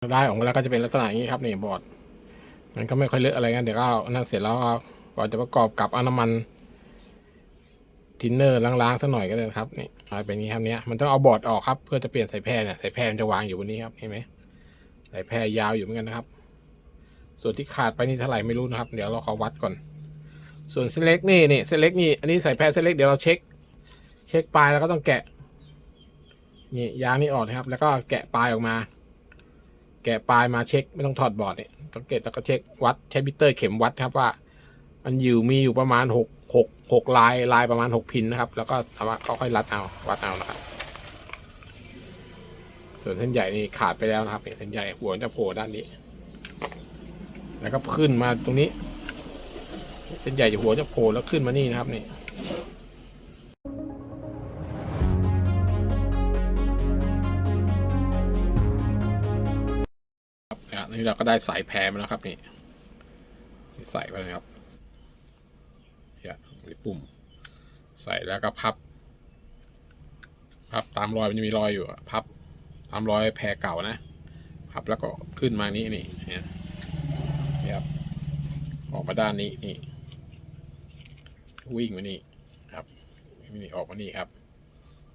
ได้ออกมาแล้วก็จะเป็นลักษณะอย่างนี้ครับนี่บอร์ดมันก็ไม่ค่อยเลอะอะไรกันเดี๋ยวก็เอานั่นเสร็จแล้วก็ก่อนจะประกอบกับอน้ำมันทินเนอร์ล้างๆสักหน่อยก็ได้ครับนี่เอาเป็นนี้ครับเนี้ยมันต้องเอาบอร์ดออกครับเพื่อจะเปลี่ยนสายแพร่เนี่ยสายแพร่มันจะวางอยู่บนนี้ครับเห็นไหมสายแพร่ยาวอยู่เหมือนกันนะครับ ส่วนที่ขาดไปนี่เท่าไหร่ไม่รู้นะครับ เดี๋ยวเราขอวัดก่อน ส่วนเส้นเล็กนี่นี่เส้นเล็กนี่อันนี้สายแพร่เส้นเล็กเดี๋ยวเราเช็ค เช็คปลายแล้วก็ต้องแกะนี่ยางนี่ออกนะครับ แล้วก็แกะปลายออกมา กะปลายมาเช็คไม่ต้องถอดบอร์ดเนี่ยต้องเกตแล้วก็เช็ควัดใช้มิเตอร์เข็มวัดครับว่า มันอยู่มีอยู่ประมาณหกหกหกลายลายประมาณหกพินนะครับ แล้วก็สามารถค่อยๆรัดเอาวัดเอานะครับส่วนเส้นใหญ่นี่ขาดไปแล้วนะครับเนี่ยเส้นใหญ่หัวจะโผล่ด้านนี้ แล้วก็ขึ้นมาตรงนี้ เส้นใหญ่จะหัวจะโผล่แล้วขึ้นมานี่นะครับนี่ นี่เราก็ได้สายแพรมาแล้วครับนี่ใส่ไปเลยครับเนี่ยนี่ปุ่ม ใส่แล้วก็พับ พับตามรอยมันจะมีรอยอยู่พับตามรอยแพรเก่านะ พับแล้วก็ขึ้นมานี่นี่เนี่ยนี่ครับออกมาด้านนี้นี่วิ่งมานี่ครับนี่ออกมานี่ครับ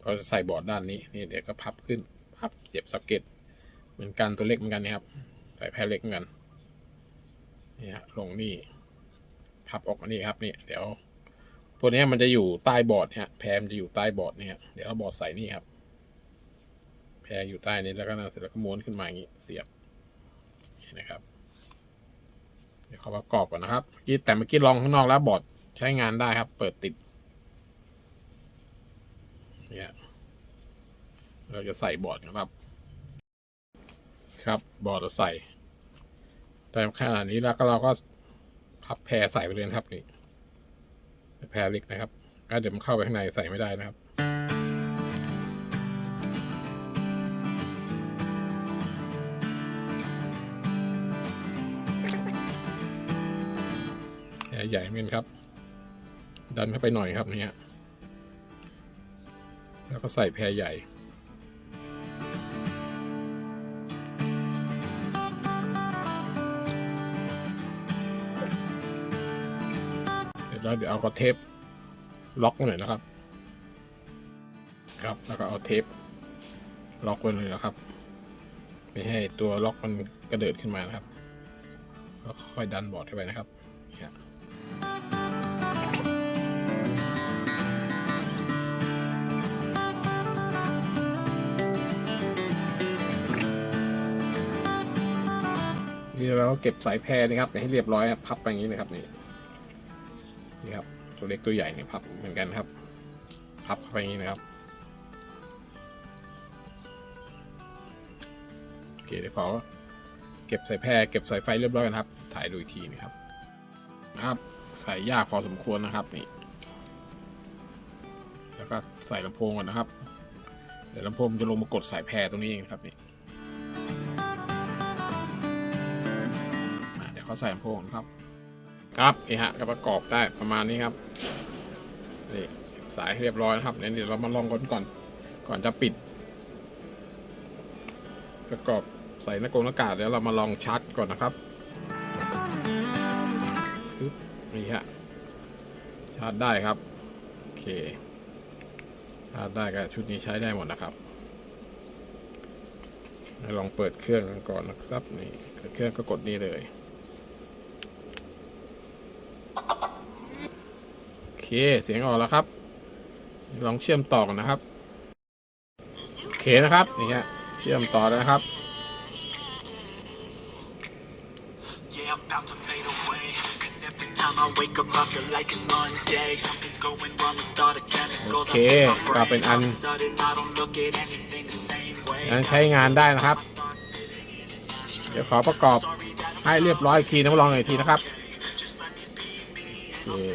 ก็จะใส่บอร์ดด้านนี้นี่เดี๋ยวก็พับขึ้นพับเสียบซ็อกเก็ตเหมือนกันตัวเล็กเหมือนกันนะครับ ส่แพรเล็กเหมือนกันนี่ฮะลงนี่พับออกมานี่ครับนี่เดี๋ยวพวกนี้มันจะอยู่ใต้บอร์ดฮะแพรมันจะอยู่ใต้บอร์ดเนี่ยเดี๋ยวเราบอร์ดใส่นี่ครับ แพรอยู่ใต้นี้แล้วก็นั่นเสร็จแล้วก็ม้วนขึ้นมาอย่างนี้เสียบนี่นะครับ เดี๋ยวเขาประกอบก่อนนะครับเมื่อกี้แต่เมื่อกี้ลองข้างนอกแล้วบอร์ดใช้งานได้ครับ เปิดติดเนี่ยเราจะใส่บอร์ดนะครับ ครับบอร์ดเราใส่ ได้ขนาดนี้แล้วก็เราก็พับแพรใส่ไปเลยนะครับนี่แพรเล็กนะครับก็เดี๋ยวมันเข้าไปข้างในใส่ไม่ได้นะครับแพรใหญ่เหมือนกันครับ ดันเข้าไปหน่อยครับเนี่ยแล้วก็ใส่แพรใหญ่ แล้วเดี๋ยวเอาก็เทปล็อกไว้หน่อยนะครับ ครับแล้วก็เอาเทปล็อกไว้เลยนะครับไม่ให้ตัวล็อกมันกระเดิดขึ้นมานะครับแล้วค่อยดันบอร์ดเข้าไปนะครับนี่เราก็เก็บสายแพรนะครับให้เรียบร้อยครับพับไปอย่างนี้เลยครับนี่ นี่ครับตัวเล็กตัวใหญ่เนี่ยพับเหมือนกันครับ พับเข้าไปอย่างนี้นะครับโอเคเดี๋ยวขอเก็บสายแพรเก็บสายไฟเรียบร้อยกันครับ ถ่ายดูอีกทีนะครับครับใส่ยากพอสมควรนะครับนี่ แล้วก็ใส่ลำโพงก่อนนะครับ เดี๋ยวลำโพงจะลงมากดสายแพรตรงนี้เองครับนี่เดี๋ยวเขาใส่ลำโพงก่อนครับ ครับนี่ฮะก็ประกอบได้ประมาณนี้ครับนี่สายเรียบร้อยนะครับเดี๋ยวเรามาลองก่อนก่อน ก่อนจะปิด ประกอบใส่หน้ากงหน้ากากเดี๋ยวเรามาลองชาร์จก่อนนะครับนี่ฮะชาร์จได้ครับโอเคชาร์จได้ก็ชุดนี้ใช้ได้หมดนะครับลองเปิดเครื่องกันก่อนนะครับนี่เปิดเครื่องก็กดนี่เลย โอ เค เสียงออกแล้วครับ ลองเชื่อมต่อกันนะครับ โอเคนะครับนี่ฮะเชื่อมต่อแล้วนะครับ Yeah, I'm about to fade away. Cause every time I wake up, I feel like it's Monday. Something's going wrong with all the chemicals. โอเค up in my ก็เป็น brain. อัน All of a sudden, I don't look at anything the same way. นั้นใช้งานได้นะครับ เดี๋ยวขอประกอบให้เรียบร้อยอีกทีนะมาลองอีกทีนะครับ Just let me be me โอ and เค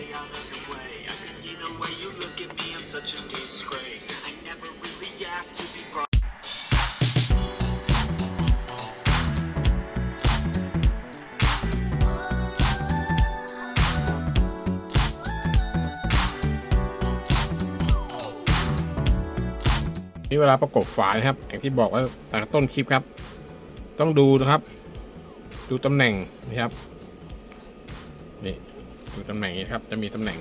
นี่เวลาประกบฝานะครับ อย่างที่บอกว่าตั้งแต่ต้นคลิปครับ ต้องดูนะครับ ดูตำแหน่งนะครับนี่ดูตำแหน่งนี้ครับ จะมีตำแหน่ง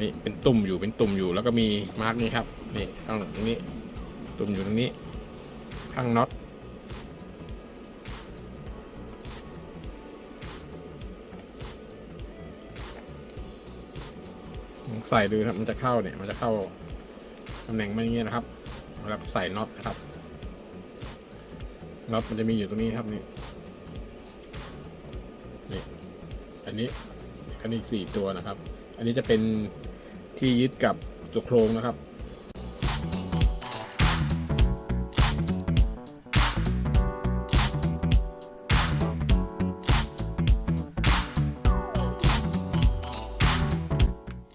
นี่เป็นตุ่มอยู่เป็นตุ่มอยู่ แล้วก็มีมาร์กนี้ครับนี่ข้างตรงนี้ ตุ่มอยู่ตรงนี้ข้างน็อตใส่ดูครับมันจะเข้าเนี่ยมันจะเข้าตำแหน่งมันอย่างเงี้ยนะครับ เวลาใส่น็อตนะครับน็อตมันจะมีอยู่ตรงนี้ครับนี่นี่อันนี้อันนี้สี่ตัวนะครับ อันนี้จะเป็นที่ยึดกับตัวโครงนะครับ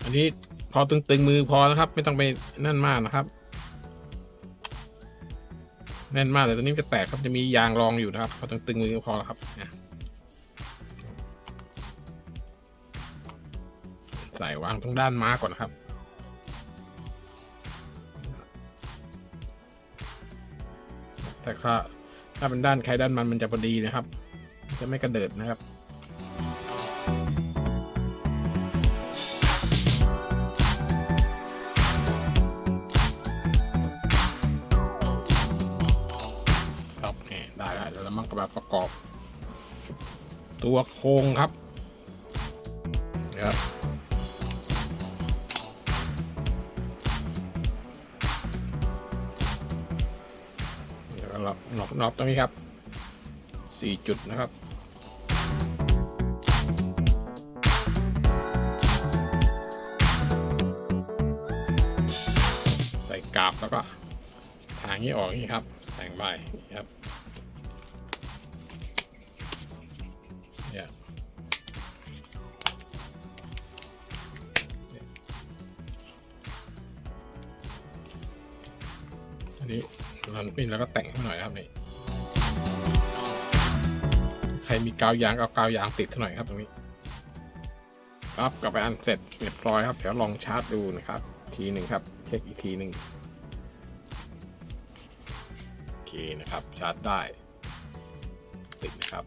อันนี้พอตึงๆมือพอนะครับ ไม่ต้องไปนั่นมากนะครับ แน่นมากแต่ตัวนี้จะแตกครับจะมียางรองอยู่นะครับพอตึงๆมือพอแล้วครับใส่วางตรงด้านม้าก่อนครับแต่ถ้าถ้าเป็นด้านใครด้านมันมันจะพอดีนะครับ จะไม่กระเดิดนะครับ แล้วแล้วมันก็แบบประกอบ ตัวโครงครับนะครับเดี๋ยวเราน็อกน็อกตรงนี้ครับสี่จุดนะครับใส่กาบแล้วก็ทางนี้ออกนี้ครับแต่งใบครับ อันนี้รันปิ้นแล้วก็แต่งให้หน่อยนะครับนี่ใครมีกาวยางเอากาวยางติดให้หน่อยครับตรงนี้ครับกลับไปอันเสร็จเรียบร้อยครับเดี๋ยวลองชาร์จดูนะครับ ทีหนึ่งครับเช็คอีกทีหนึ่งโอเคนะครับชาร์จได้ ติดนะครับ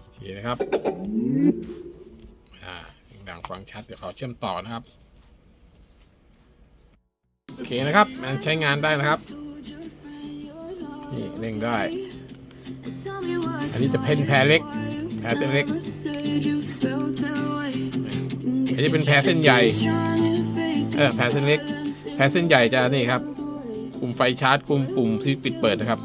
โอเคนะครับ ฟังชัดเดี๋ยวขอเชื่อมต่อนะครับโอเคนะครับมันใช้งานได้นะครับนี่เร่งได้ อันนี้จะเพ่นแพรเล็กแพรเส้นเล็กอันนี้เป็นแพรเส้นใหญ่เออแพรเส้นเล็ก แพรเส้นใหญ่จะนี่ครับปุ่มไฟชาร์จปุ่มปุ่มที่ปิดเปิดนะครับ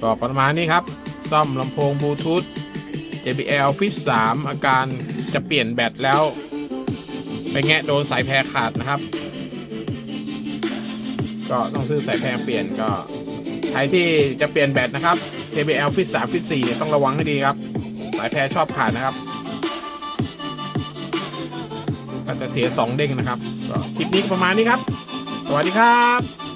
ก็ประมาณนี้ครับ ซ่อมลำโพงบลูทูธ JBL Fit 3 อาการจะเปลี่ยนแบตแล้ว ไปแงะโดนสายแพรขาดนะครับ ก็ต้องซื้อสายแพรเปลี่ยนก็ใครที่จะเปลี่ยนแบตนะครับ JBL Fit 3 Fit 4 ต้องระวังให้ดีครับ สายแพรชอบขาดนะครับ ก็จะเสีย 2 เด้งนะครับคลิปนี้ประมาณนี้ครับ สวัสดีครับ